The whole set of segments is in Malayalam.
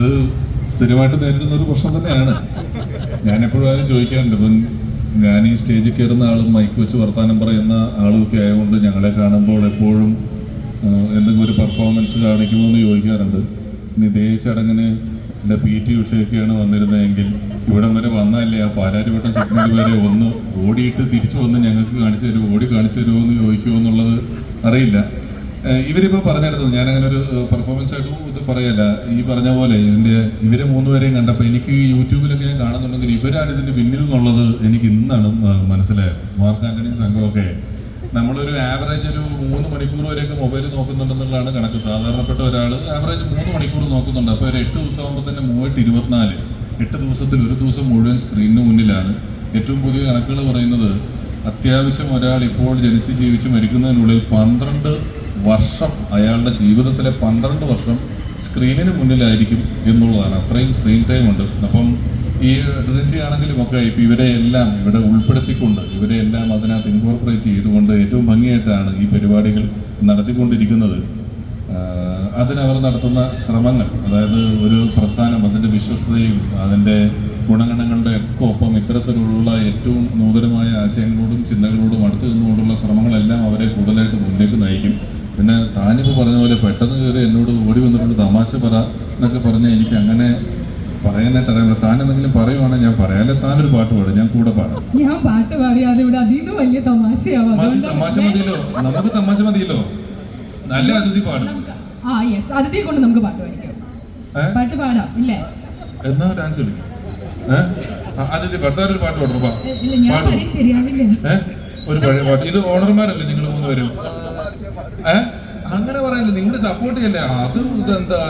ഇത് സ്ഥിരമായിട്ട് നേരിടുന്ന ഒരു പ്രശ്നം തന്നെയാണ്. ഞാൻ എപ്പോഴും ആരും ചോദിക്കാറുണ്ട് ഇപ്പം ഞാൻ ഈ സ്റ്റേജിൽ കയറുന്ന ആളും മൈക്ക് വെച്ച് വർത്താനം പറയുന്ന ആളുമൊക്കെ ആയതുകൊണ്ട് ഞങ്ങളെ കാണുമ്പോൾ എപ്പോഴും എന്തെങ്കിലും ഒരു പെർഫോമൻസ് കാണിക്കുമോ എന്ന് ചോദിക്കാറുണ്ട്. ഇനി ഇതേ ചടങ്ങിന് എന്റെ പി ടി ഉഷയൊക്കെയാണ് വന്നിരുന്നതെങ്കിൽ ഇവിടം വരെ വന്നല്ലേ ആ പാലാരിവട്ടം സിഗ്നൽ വരെ ഒന്ന് ഓടിയിട്ട് തിരിച്ചു വന്ന് ഞങ്ങൾക്ക് കാണിച്ചു തരുമോ? ഓടി കാണിച്ചു തരുമോ എന്ന് ചോദിക്കുമോ എന്നുള്ളത് അറിയില്ല. ഇവരിപ്പോ പറഞ്ഞിരുന്നു ഞാൻ അങ്ങനെ ഒരു പെർഫോമൻസ് ആയിട്ട് ഇത് പറയല്ല. ഈ പറഞ്ഞ പോലെ ഇതിന്റെ ഇവരെ മൂന്നുപേരെയും കണ്ടപ്പോൾ എനിക്ക് യൂട്യൂബിലൊക്കെ ഞാൻ കാണുന്നുണ്ടെങ്കിൽ ഇവരാണ് ഇതിന്റെ പിന്നിൽ എന്നുള്ളത് എനിക്ക് ഇന്നാണ് മനസ്സിലായത്. മാർക്ക് ആന്റണി സംഘമൊക്കെ നമ്മളൊരു ആവറേജ് ഒരു മൂന്ന് മണിക്കൂർ വരെയൊക്കെ മൊബൈൽ നോക്കുന്നുണ്ടെന്നുള്ളതാണ് കണക്ക്. സാധാരണപ്പെട്ട ഒരാൾ ആവറേജ് മൂന്ന് മണിക്കൂർ നോക്കുന്നുണ്ട്. അപ്പോൾ ഒരു എട്ട് ദിവസം ആകുമ്പോൾ തന്നെ മൂവായിട്ട് ഇരുപത്തിനാല്. എട്ട് ദിവസത്തിൽ ഒരു ദിവസം മുഴുവൻ സ്ക്രീനിന് മുന്നിലാണ്. ഏറ്റവും പുതിയ കണക്കുകൾ പറയുന്നത് അത്യാവശ്യം ഒരാൾ ഇപ്പോൾ ജനിച്ച് ജീവിച്ച് മരിക്കുന്നതിനുള്ളിൽ പന്ത്രണ്ട് വർഷം അയാളുടെ ജീവിതത്തിലെ പന്ത്രണ്ട് വർഷം സ്ക്രീനിന് മുന്നിലായിരിക്കും എന്നുള്ളതാണ്. അത്രയും സ്ക്രീൻ ടൈം ഉണ്ട്. അപ്പം ഈ ട്രിനിറ്റി ആണെങ്കിലും ഒക്കെ ഇപ്പം ഇവരെ എല്ലാം ഇവിടെ ഉൾപ്പെടുത്തിക്കൊണ്ട് ഇവരെ എല്ലാം അതിനകത്ത് ഇൻകോർപ്പറേറ്റ് ചെയ്തുകൊണ്ട് ഏറ്റവും ഭംഗിയായിട്ടാണ് ഈ പരിപാടികൾ നടത്തിക്കൊണ്ടിരിക്കുന്നത്. അതിനവർ നടത്തുന്ന ശ്രമങ്ങൾ അതായത് ഒരു പ്രസ്ഥാനം അതിന്റെ വിശ്വസ്തയും അതിന്റെ ഗുണഗണങ്ങളുടെ ഒക്കെ ഒപ്പം ഇത്തരത്തിലുള്ള ഏറ്റവും നൂതനമായ ആശയങ്ങളോടും ചിന്തകളോടും അടുത്തു നിന്നുകൊണ്ടുള്ള ശ്രമങ്ങളെല്ലാം അവരെ കൂടുതലായിട്ട് മുന്നിലേക്ക് നയിക്കും. പിന്നെ താനിപ്പോൾ പറഞ്ഞ പോലെ പെട്ടെന്ന് കയറി എന്നോട് ഓടി വന്നിട്ടുണ്ട് തമാശ പറ എന്നൊക്കെ പറഞ്ഞാൽ എനിക്ക് അങ്ങനെ പറയാനായിട്ട് അറിയാമല്ലോ താൻ എന്തെങ്കിലും പറയുവാണെങ്കിൽ ഞാൻ പറയാം. അല്ലെ താനൊരു പാട്ട് പാടും ഞാൻ കൂടെ പാടാം. ഞാൻ പാട്ട് പാടിയാതെ ഇവിടെ അതിന്ന് വലിയ തമാശയാവും. മതി തമാശ മതിയല്ലോ. നമുക്ക് തമാശ മതിയല്ലോ. നല്ല അതിഥി പാടും. നമുക്ക് ആ യെസ് അതിഥിയെ കൊണ്ട് നമുക്ക് പാട്ട് പാടിക്കാം. പാട്ട് പാടാം ഇല്ലേ? എന്നാ ഡാൻസ് കളിക്കും ഏഹ് അതിഥി ഭർത്താവിന് ഒരു പാട്ട് പാടും ഇല്ല ഞാൻ പാടും. പാടി ശരിയാവില്ല. ഏഹ് ഒരു പഴയ പാട്ട് ഇത് ഓണർമാരല്ലേ നിങ്ങൾ മൂന്നുപേരും? ഏഹ് അങ്ങനെ പറയല്ലേ നിങ്ങൾ സപ്പോർട്ട് ചെയ്യല്ലേ? അത് ഇതെന്താ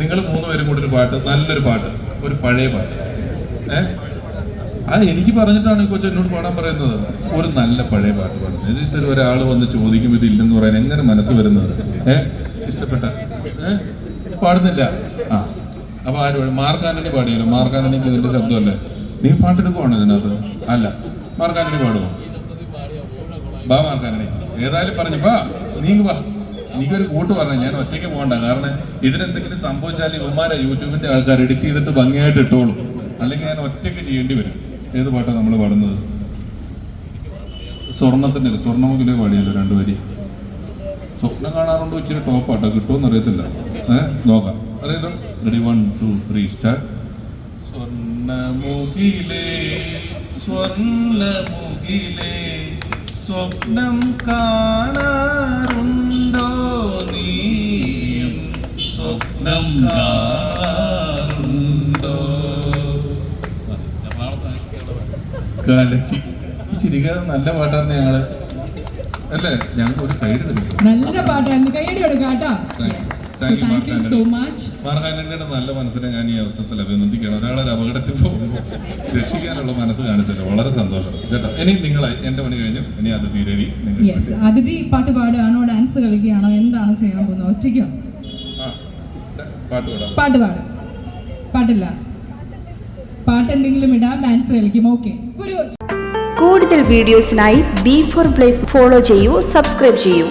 നിങ്ങൾ മൂന്ന് മൂന്നുപേരും കൂടി ഒരു പാട്ട് നല്ലൊരു പാട്ട് ഒരു പഴയ പാട്ട്. ഏ? അത് എനിക്ക് പറഞ്ഞിട്ടാണ് ഈ കൊച്ചു എന്നോട് പാടാൻ പറയുന്നത്. ഒരു നല്ല പഴയ പാട്ട് പാടുന്നത്. ഇത്തരം ഒരാൾ വന്ന് ചോദിക്കും ഇത് ഇല്ലെന്ന് പറയാൻ എങ്ങനെ മനസ്സ് വരുന്നത്? ഏ? ഇഷ്ടപ്പെട്ട ഏ? പാടുന്നില്ല. ആ അപ്പൊ ആര് മാർക്കാനണി പാടിയല്ലോ മാർക്കാനണിക്ക് ഇതിന്റെ ശബ്ദമല്ലേ? നീ പാട്ടെടുക്കുവാണോ ഇതിനകത്ത്? അല്ല മാർക്കാനണി പാടുമോ ബാ മാർക്ക് ആന്റണി ഏതായാലും പറഞ്ഞു ബാ നീങ്ങ് വാ. എനിക്കൊരു കൂട്ട് പറഞ്ഞു ഞാൻ ഒറ്റയ്ക്ക് പോകണ്ട. കാരണം ഇതിനെന്തെങ്കിലും സംഭവിച്ചാൽ ഇവന്മാരെ യൂട്യൂബിന്റെ ആൾക്കാർ എഡിറ്റ് ചെയ്തിട്ട് ഭംഗിയായിട്ട് ഇട്ടോളൂ. അല്ലെങ്കിൽ ഞാൻ ഒറ്റയ്ക്ക് ചെയ്യേണ്ടി വരും. ഏത് പാട്ടാണ് നമ്മൾ പാടുന്നത്? സ്വർണത്തിന്റെ ഒരു സ്വർണമുഖിലെ പാടിയല്ലോ രണ്ടുപേരി സ്വപ്നം കാണാറുണ്ടോ ഇച്ചിരി ടോപ്പാട്ടോ കിട്ടുമെന്ന് അറിയത്തില്ല. ഏഹ് നോക്കാം. അറിയാലോ ready one two three start സ്വർണമുഖിലേ സ്വർണമുഖിലേ സ്വപ്നം കാണാറുണ്ടോ നീയും സ്വപ്നം കാണാറുണ്ടോ? കലക്കി. ചിരിക നല്ല പാട്ടാണ് ഞങ്ങൾ. അല്ലേ? ഞങ്ങൾക്ക് ഒരു കൈഡ് തരും നല്ല പാട്ടാണ് കൈയടി കൊടുക്കാം കേട്ടോ. Thanks. Thank you, thank you so much മാർഗാനന്ദയുടെ നല്ല മനസ്സിനെ ഞാൻ ഈ അവസരത്തിൽ അഭിനന്ദിക്കണം ഒരാളൊരു അപകടത്തിൽ പോകുമ്പോൾ രക്ഷിക്കാനുള്ള മനസ്സ് കാണിച്ചല്ലോ വളരെ സന്തോഷം. കേട്ടോ ഇനി നിങ്ങൾ എന്റെ പണി കഴിഞ്ഞു. ഇനി അത് രവി യെസ് അതിഥി പാട്ട് പാടുകയാണോ ഡാൻസ് കളിക്കുകയാണോ എന്താണ് ചെയ്യാൻ പോകുന്നത്? ഒറ്റയ്ക്കോ? ആ, പാട്ട് പാടാം. പാട്ട് പാടും. പാട്ടില്ല. പാട്ട് എന്തെങ്കിലും ഇടാം ഡാൻസ് കളിക്കും. ഓക്കെ ഒരു കൂടുതൽ വീഡിയോസിനായി ബി ഫോർ പ്ലേസ് ഫോളോ ചെയ്യൂ സബ്സ്ക്രൈബ് ചെയ്യൂ.